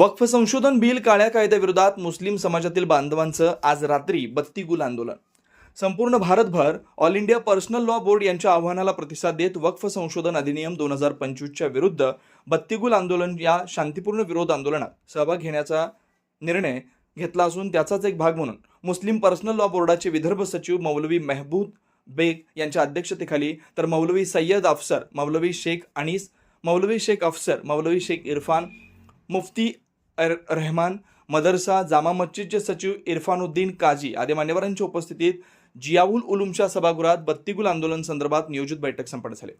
वक्फ संशोधन बिल काळ्या कायद्याविरोधात मुस्लिम समाजातील बांधवांचं आज रात्री बत्तीगुल आंदोलन. संपूर्ण भारतभर all India personal law board यांच्या आव्हानाला प्रतिसाद देत वक्फ संशोधन अधिनियम दोन हजार पंचवीसच्या विरुद्ध बत्तीगुल आंदोलन या शांतीपूर्ण विरोध आंदोलनात सहभाग घेण्याचा निर्णय घेतला असून त्याचाच एक भाग म्हणून मुस्लिम पर्सनल लॉ बोर्डाचे विदर्भ सचिव मौलवी मेहबूब बेग यांच्या अध्यक्षतेखाली तर मौलवी सय्यद अफसर मौलवी शेख अनीस मौलवी शेख अफसर मौलवी शेख इरफान मुफ्ती अर रहमान मदरसा जामा मस्जिदचे सचिव इरफानुद्दीन काजी आदी मान्यवरांच्या उपस्थितीत जियाउल उलुमच्या सभागृहात बत्तीगुल आंदोलन संदर्भात नियोजित बैठक संपन्न झाली.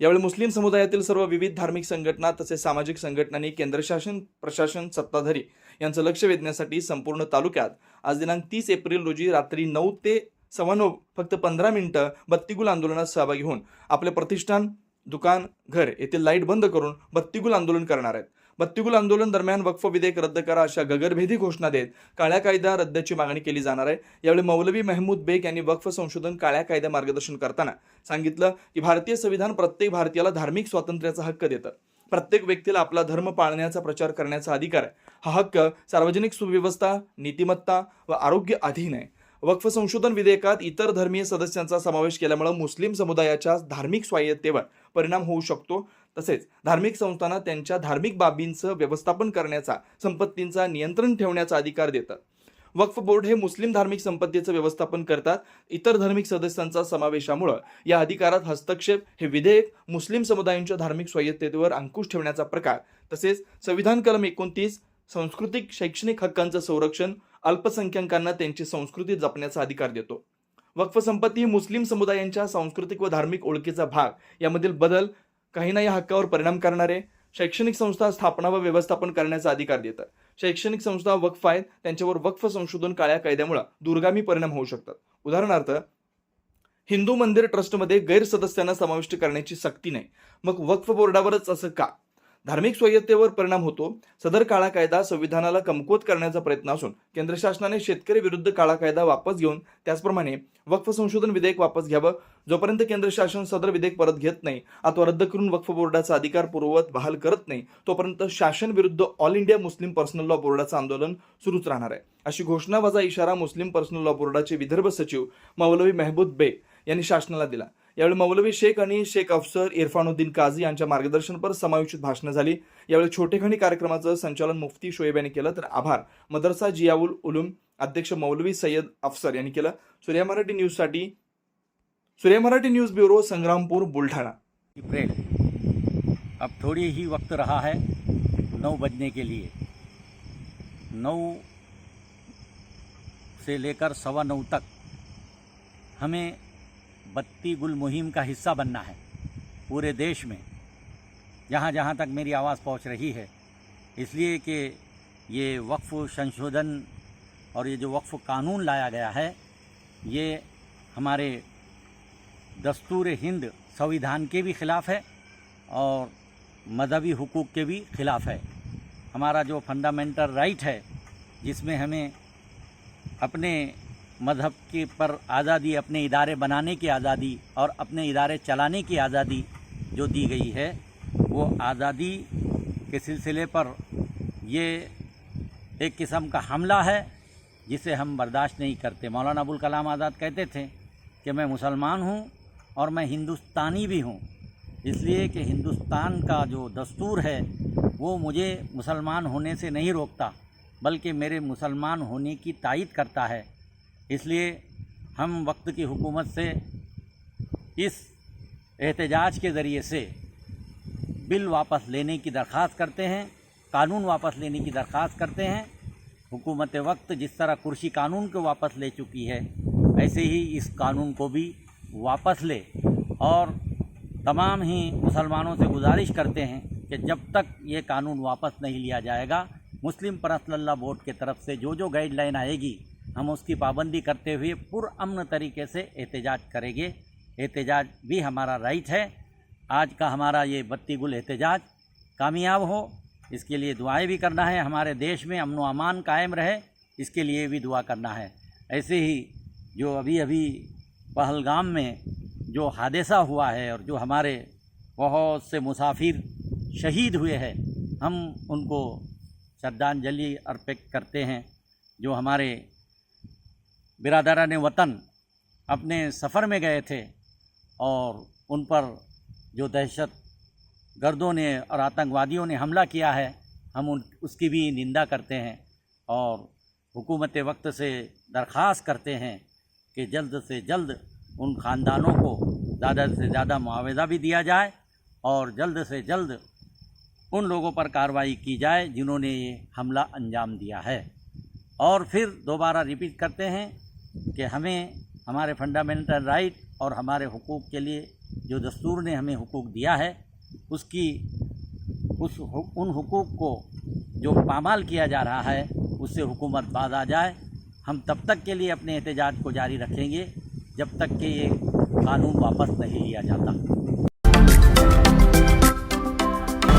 यावेळी मुस्लिम समुदायातील सर्व विविध धार्मिक संघटना तसेच सामाजिक संघटनांनी केंद्र शासन प्रशासन सत्ताधारी यांचं लक्ष वेधण्यासाठी संपूर्ण तालुक्यात आज दिनांक तीस एप्रिल रोजी रात्री नऊ ते सव्वा नऊ फक्त पंधरा मिनिटं बत्तीगुल आंदोलनात सहभागी होऊन आपले प्रतिष्ठान दुकान घर येथील लाइट बंद करून बत्तीगुल आंदोलन करणार आहेत. बत्तीगुल आंदोलन दरम्यान वक्फ विधेयक रद्द करा अशा गगरभेदी घोषणा देत काळ्या कायदा रद्दची मागणी केली जाणार आहे. यावेळी मौलवी महमूद बेग यांनी वक्फ संशोधन काळ्या कायदा मार्गदर्शन करताना सांगितलं की भारतीय संविधान प्रत्येक भारतीयाला धार्मिक स्वातंत्र्याचा हक्क देतं. प्रत्येक व्यक्तीला आपला धर्म पाळण्याचा प्रचार करण्याचा अधिकार आहे. हा हक्क सार्वजनिक सुव्यवस्था नीतिमत्ता व आरोग्य अधीन आहे. वक्फ संशोधन विधेयकात इतर धर्मीय सदस्यांचा समावेश केल्यामुळे मुस्लिम समुदायाच्या धार्मिक स्वायत्तेवर परिणाम होऊ शकतो. तसेच धार्मिक संस्थांना त्यांच्या धार्मिक बाबींचं व्यवस्थापन करण्याचा संपत्तींचा नियंत्रण ठेवण्याचा अधिकार देतं वक्फ बोर्ड हे मुस्लिम धार्मिक संपत्तीचं व्यवस्थापन करतात. इतर धार्मिक सदस्यांचा समावेशामुळं या अधिकारात हस्तक्षेप हे विधेयक मुस्लिम समुदायांच्या धार्मिक स्वायत्ततेवर अंकुश ठेवण्याचा प्रकार तसेच संविधान कलम एकोणतीस सांस्कृतिक शैक्षणिक हक्कांचं संरक्षण अल्पसंख्याकांना त्यांची संस्कृती जपण्याचा अधिकार देतो. वक्फ संपत्ती ही मुस्लिम समुदायांच्या सांस्कृतिक व धार्मिक ओळखीचा भाग. यामधील बदल काहींना या हक्कावर परिणाम करणारे शैक्षणिक संस्था स्थापना व व्यवस्थापन करण्याचा अधिकार देतात. शैक्षणिक संस्था वक्फ आहेत त्यांच्यावर वक्फ संशोधन काळ्या कायद्यामुळे दूरगामी परिणाम होऊ शकतात. उदाहरणार्थ हिंदू मंदिर ट्रस्टमध्ये गैरसदस्यांना समाविष्ट करण्याची सक्ती नाही. मग वक्फ बोर्डावरच असं का? धार्मिक स्वायत्तेवर परिणाम होतो. सदर काळा कायदा संविधानाला कमकुवत करण्याचा प्रयत्न असून केंद्र शासनाने शेतकरी विरुद्ध काळा कायदा वापस घेऊन त्याचप्रमाणे वक्फ संशोधन विधेयक वापस घ्यावं. जोपर्यंत केंद्र शासन सदर विधेयक परत घेत नाही अथवा रद्द करून वक्फ बोर्डाचा अधिकार पूर्ववत बहाल करत नाही तोपर्यंत शासन विरुद्ध all India Muslim personal law बोर्डाचं आंदोलन सुरूच राहणार आहे. अशी घोषणाबाजा इशारा मुस्लिम पर्सनल लॉ बोर्डाचे विदर्भ सचिव मौलवी मेहबूद बेग यांनी शासनाला दिला. यावेळी मौलवी शेख आणि शेख अफसर इरफानुद्दीन काझी यांच्या मार्गदर्शनपर समायोजित भाषणं झाली. यावेळी छोटेखानी कार्यक्रमाचं संचालन मुफ्ती शोएब यांनी केलं. तर आभार. मदरसा जियाउल उलूम अध्यक्ष मौलवी सय्यद अफसर यांनी केलं. सूर्या मराठी न्यूजसाठी सूर्या मराठी न्यूज ब्युरो संग्रामपूर बुलढाणा. अप्रैल अब थोड़ी ही वक्त रहा है नौ बजने के लिए. नौ से लेकर सवा नौ तक हमें बत्ती गुल मुहिम का हिस्सा बनना है। पूरे देश में जहाँ जहाँ तक मेरी आवाज़ पहुँच रही है, इसलिए कि ये वक्फ संशोधन और ये जो वक्फ कानून लाया गया है, ये हमारे दस्तूर हिंद संविधान के भी ख़िलाफ़ है और मजहबी हुकूक के भी ख़िलाफ़ है। हमारा जो फंडामेंटल राइट है, जिसमें हमें अपने मज़हब के पर आज़ादी, अपने इदारे बनाने की आज़ादी और अपने इदारे चलाने की आज़ादी जो दी गई है, वो आज़ादी के सिलसिले पर ये एक किस्म का हमला है जिसे हम बर्दाश्त नहीं करते। मौलाना अबुल कलाम आज़ाद कहते थे कि मैं मुसलमान हूँ और मैं हिंदुस्तानी भी हूँ। इसलिए कि हिंदुस्तान का जो दस्तूर है, वो मुझे मुसलमान होने से नहीं रोकता, बल्कि मेरे मुसलमान होने की तायद करता है। इसलिए हम वक्त की हुकूमत से इस एहतजाज के ज़रिए से बिल वापस लेने की दरख्वास्त करते हैं, कानून वापस लेने की दरख्वास्त करते हैं। हुकूमत वक्त जिस तरह कुर्सी कानून को वापस ले चुकी है, ऐसे ही इस कानून को भी वापस ले। और तमाम ही मुसलमानों से गुजारिश करते हैं कि जब तक ये कानून वापस नहीं लिया जाएगा, मुस्लिम परसल्ला बोर्ड के तरफ़ से जो जो गाइडलाइन आएगी हम उसकी पाबंदी करते हुए पुरअमन तरीके से एहतजाज करेंगे। एहतजाज भी हमारा राइट है। आज का हमारा ये बत्ती गुल एहतजाज कामयाब हो। इसके लिए दुआएँ भी करना है। हमारे देश में अमन अमान कायम रहे। इसके लिए भी दुआ करना है। ऐसे ही जो अभी अभी पहलगाम में जो हादसा हुआ है और जो हमारे बहुत से मुसाफिर शहीद हुए हैं, हम उनको श्रद्धांजलि अर्पित करते हैं। जो हमारे बिरादरान वतन अपने सफ़र में गए थे और उन पर जो दहशत गर्दों ने और आतंकवादियों ने हमला किया है, हम उन, उसकी भी निंदा करते हैं और हुकूमत वक्त से दरख्वास्त करते हैं कि जल्द से जल्द उन ख़ानदानों को ज़्यादा से ज़्यादा मुआवजा भी दिया जाए और जल्द से जल्द उन लोगों पर कार्रवाई की जाए जिन्होंने ये हमला अंजाम दिया है। और फिर दोबारा रिपीट करते हैं कि हमें हमारे फंडामेंटल राइट और हमारे हकूक़ के लिए जो दस्तूर ने हमें हकूक़ दिया है, उसकी, उस उन हकूक़ को जो पामाल किया जा रहा है, उससे हुकूमत बाज आ जाए। हम तब तक के लिए अपने एहतजाज को जारी रखेंगे जब तक कि ये कानून वापस नहीं लिया जाता।